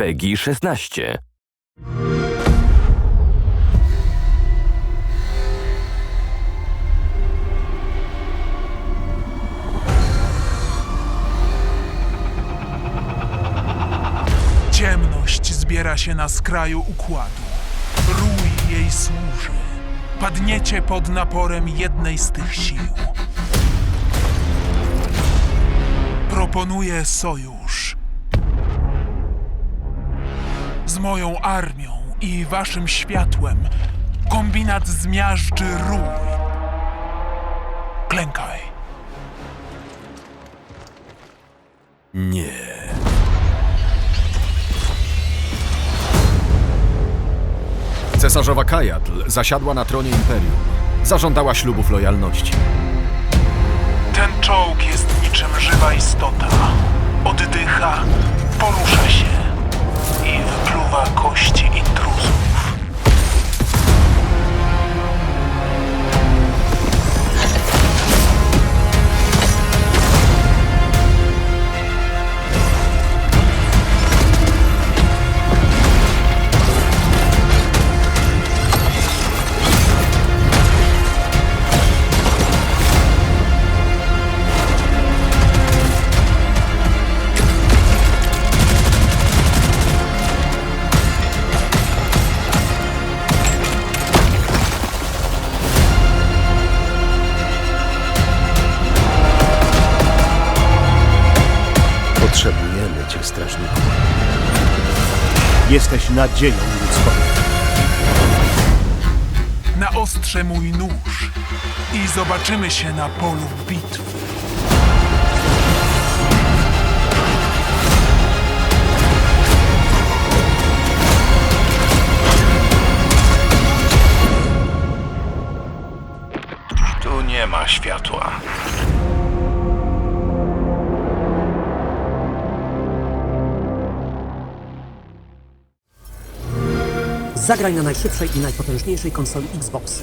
PEGI 16. Ciemność zbiera się na skraju układu. Rój jej służy. Padniecie pod naporem jednej z tych sił. Proponuję sojusz. Z moją armią i waszym światłem kombinat zmiażdży rój. Klękaj. Nie. Cesarzowa Kajatl zasiadła na tronie imperium. Zażądała ślubów lojalności. Ten czołg jest niczym żywa istota. Oddycha, porusza się Marcos. Potrzebujemy cię, strażniku. Jesteś nadzieją ludzką. Na ostrze mój nóż i zobaczymy się na polu bitwy. Tu nie ma światła. Zagraj na najszybszej i najpotężniejszej konsoli Xbox.